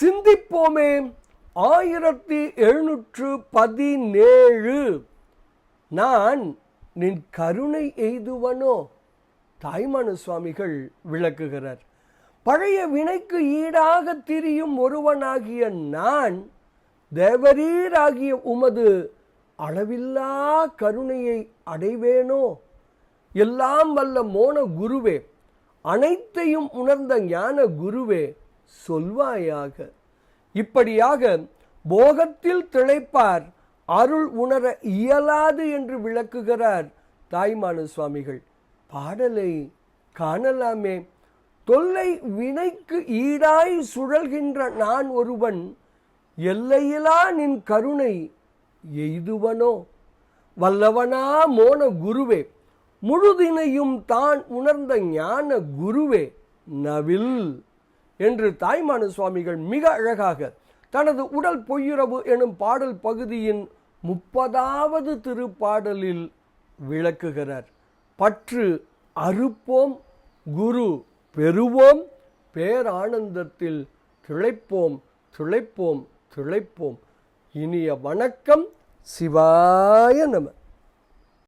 சிந்திப்போமே. ஆயிரத்தி எழுநூற்று பதினேழு. நான் நின் கருணை எய்துவனோ? தாய்மான சுவாமிகள் விளக்குகிறார். பழைய வினைக்கு ஈடாக திரியும் ஒருவனாகிய நான் தேவரீராகிய உமது அளவில்லா கருணையை அடைவேனோ? எல்லாம் வல்ல மோன குருவே அனைத்தையும் உணர்ந்த ஞான குருவே சொல்வாயாக. இப்படியாக போகத்தில் திளைப்பார் அருள் உணர இயலாது என்று விளக்குகிறார் தாய்மான சுவாமிகள். பாடலை காணலாமே. தொல்லை வினைக்கு ஈடாய் சுழல்கின்ற நான் ஒருவன் எல்லையிலா நின் கருணை எய்துவனோ? வல்லவனா மோன குருவே முழுதினையும் தான் உணர்ந்த ஞான குருவே நவில் என்று தாய்மான சுவாமிகள் மிக அழகாக தனது உடல் பொய்யுறவு எனும் பாடல் பகுதியின் முப்பதாவது திருப்பாடலில் விளக்குகிறார். பற்று அறுப்போம் குரு பெறுவோம் பேரானந்தத்தில் திளைப்போம் திளைப்போம் திளைப்போம். இனிய வணக்கம் சிவாய நம.